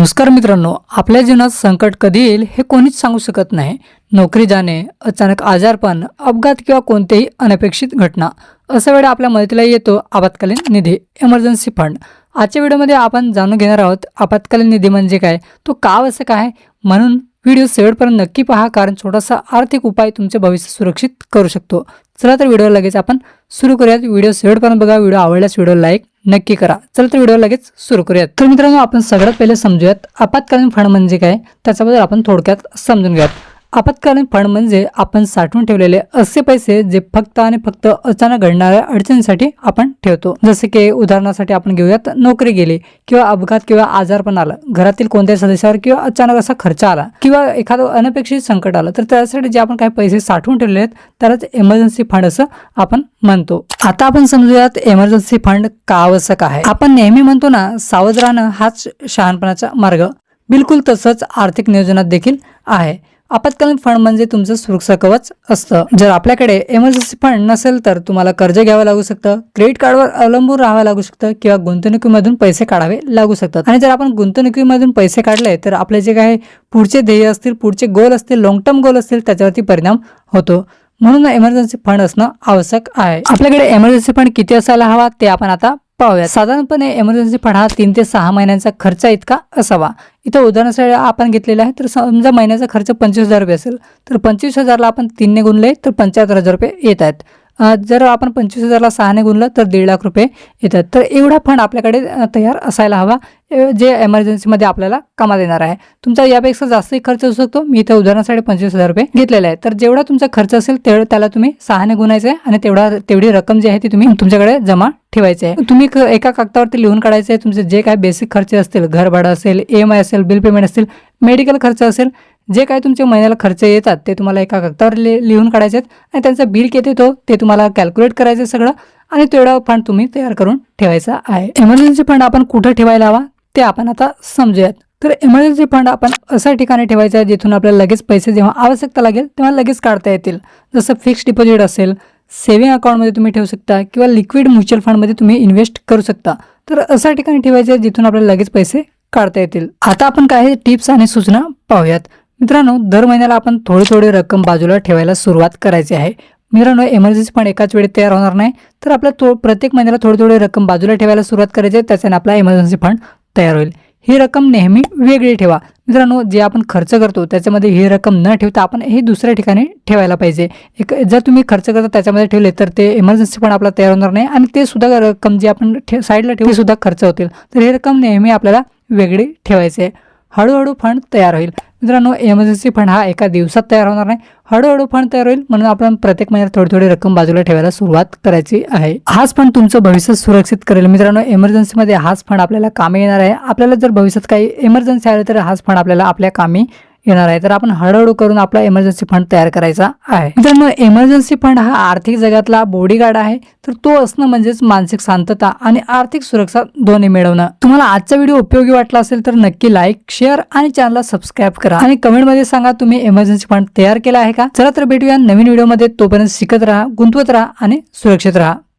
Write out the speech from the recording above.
नमस्कार मित्रांनो आपल्या जीवनात संकट कधी येईल हे कोणीच सांगू शकत नाही. नोकरी जाणे अचानक आजारपण अपघात किंवा कोणतेही अनपेक्षित घटना अशा वेळ आपल्या मदतीला येतो. आपत्कालीन निधी इमर्जन्सी फंड आजच्या व्हिडिओमध्ये आपण जाणून घेणार आहोत आपत्कालीन निधी म्हणजे काय? तो का आवश्यक आहे म्हणून व्हिडिओ शेवटपर्यंत नक्की पहा कारण छोटासा आर्थिक उपाय तुमचे भविष्य सुरक्षित करू शकतो. चला तर व्हिडिओ लगेच आपण सुरू करूयात. व्हिडिओ शेवटपर्यंत बघा. व्हिडिओ आवडल्यास व्हिडिओ लाईक नक्की करा. चल तर व्हिडिओ लगेच सुरू करूयात. तर मित्रांनो आपण सगळ्यात पहिले समजूयात आपत्कालीन फंड म्हणजे काय? त्याच्याबद्दल आपण थोडक्यात समजून घ्यात आपत्कालीन फंड म्हणजे आपण साठवून ठेवलेले असे पैसे जे फक्त आणि फक्त अचानक घडणाऱ्या अडचणीसाठी आपण ठेवतो. जसे की उदाहरणासाठी आपण घेऊयात नोकरी गेली किंवा अपघात किंवा आजारपण आलं घरातील कोणत्याही सदस्यावर किंवा अचानक असा खर्च आला किंवा एखादं अनपेक्षित संकट आलं तर त्यासाठी जे आपण काही पैसे साठवून ठेवले आहेत त्यालाच इमर्जन्सी फंड असं आपण म्हणतो. आता आपण समजूयात इमर्जन्सी फंड का आवश्यक आहे. आपण नेहमी म्हणतो ना सावध राहणं हाच शहाणपणाचा मार्ग. बिलकुल तसंच आर्थिक नियोजनात देखील आहे. आपत्कालीन फंड म्हणजे तुमचं सुरक्षा कवच असतं. जर आपल्याकडे इमर्जन्सी फंड नसेल तर तुम्हाला कर्ज घ्यावं लागू शकतं क्रेडिट कार्डवर अवलंबून राहावं लागू शकतं किंवा गुंतवणुकीमधून पैसे काढावे लागू शकतात. आणि जर आपण गुंतवणुकीमधून पैसे काढले तर आपले जे काही पुढचे ध्येय असतील पुढचे गोल असतील लॉंग टर्म गोल असतील त्याच्यावरती परिणाम होतो. म्हणून इमर्जन्सी फंड असणं आवश्यक आहे. आपल्याकडे इमर्जन्सी फंड किती असायला हवा ते आपण आता पाहूया साधारणपणे एमर्जन्सी फंड हा तीन ते सहा महिन्यांचा खर्च इतका असावा. इथं उदाहरणासाठी आपण घेतलेला आहे तर समजा महिन्याचा खर्च पंचवीस हजार रुपये असेल तर पंचवीस हजारला आपण तीनने गुणले तर पंच्याहत्तर हजार रुपये येत आहेत. जर आपण पंचवीस हजारला सहाने गुणलं तर दीड लाख रुपये येतात तर एवढा फंड आपल्याकडे तयार असायला हवा. जे एमर्जन्सीमध्ये आपल्याला कामात येणार आहे. तुमचा यापेक्षा जास्तही खर्च असू शकतो. मी इथे उदाहरणासाठी पंचवीस हजार रुपये घेतलेला आहे तर जेवढा तुमचा खर्च असेल तेवढं त्याला तुम्ही सहाने गुणायचं आहे आणि तेवढा तेवढी रक्कम जी आहे ती तुम्ही तुमच्याकडे जमा ठेवायचे आहे. तुम्ही क- एका कागदावरती लिहून काढायचे आहे. तुमचे जे काय बेसिक खर्च असतील घर भाडं असेल ई एम आय असेल बिल पेमेंट असेल मेडिकल खर्च असेल जे काही तुमचे महिन्याला खर्च येतात ते तुम्हाला एका कागदावर लि लिहून काढायचे आहेत आणि त्यांचं बिल किती येतो ते तुम्हाला कॅल्क्युलेट करायचं आहे सगळं आणि तेवढा फंड तुम्ही तयार करून ठेवायचा आहे. इमर्जन्सी फंड आपण कुठं ठेवायला हवा? ते आपण आता समजूयात. तर इमर्जन्सी फंड आपण अशा ठिकाणी ठेवायचा आहे जिथून आपल्याला लगेच पैसे जेव्हा आवश्यकता लागेल तेव्हा लगेच काढता येतील. जसं फिक्स्ड डिपॉझिट असेल सेव्हिंग अकाउंटमध्ये तुम्ही ठेवू शकता किंवा लिक्विड म्युच्युअल फंडमध्ये तुम्ही इन्व्हेस्ट करू शकता. तर अशा ठिकाणी ठेवायचे जिथून आपल्याला लगेच पैसे काढता येतील. आता आपण काही टिप्स आणि सूचना पाहूयात. मित्रांनो दर महिन्याला आपण थोडी थोडी रक्कम बाजूला ठेवायला सुरुवात करायची आहे. मित्रांनो इमर्जन्सी फंड एकाच वेळी तयार होणार नाही. तर आपल्या तो प्रत्येक महिन्याला थोडी थोडी रक्कम बाजूला ठेवायला सुरुवात करायची आहे त्याच्याने आपला इमर्जन्सी फंड तयार होईल. ही रक्कम नेहमी वेगळी ठेवा. मित्रांनो जे आपण खर्च करतो त्याच्यामध्ये ही रक्कम न ठेवता आपण ही दुसऱ्या ठिकाणी ठेवायला पाहिजे. एक जर तुम्ही खर्च करता त्याच्यामध्ये ठेवले तर ते इमर्जन्सी पण आपला तयार होणार नाही आणि ते सुद्धा रक्कम जी आपण ठे साईडला ठेवू सुद्धा खर्च होतील. तर ही रक्कम नेहमी आपल्याला वेगळी ठेवायची आहे. हळूहळू फंड तयार होईल. मित्रांनो इमर्जन्सी फंड हा एका दिवसात तयार होणार नाही. हळूहळू फंड तयार होईल म्हणून आपण प्रत्येक महिन्यात थोडी थोडी रक्कम बाजूला ठेवायला सुरुवात करायची आहे. हाच फंड तुमचं भविष्य सुरक्षित करेल. मित्रांनो इमर्जन्सीमध्ये हाच फंड आपल्याला कामी येणार आहे. आपल्याला जर भविष्यात काही इमर्जन्सी आली तर हाच फंड आपल्याला आपल्या कामी येणार आहे. तर आपण हळूहळू करून आपला इमर्जन्सी फंड तयार करायचा आहे. मित्रांनो इमर्जन्सी फंड हा आर्थिक जगातला बॉडीगार्ड आहे. तर तो असणं म्हणजेच मानसिक शांतता आणि आर्थिक सुरक्षा दोन्ही मिळवणं. तुम्हाला आजचा व्हिडिओ उपयोगी वाटला असेल तर नक्की लाईक शेअर आणि चॅनलला सबस्क्राईब करा. आणि कमेंटमध्ये सांगा तुम्ही इमर्जन्सी फंड तयार केला आहे का? चला तर भेटूया नवीन व्हिडिओमध्ये तोपर्यंत शिकत राहा गुंतवत राहा आणि सुरक्षित राहा.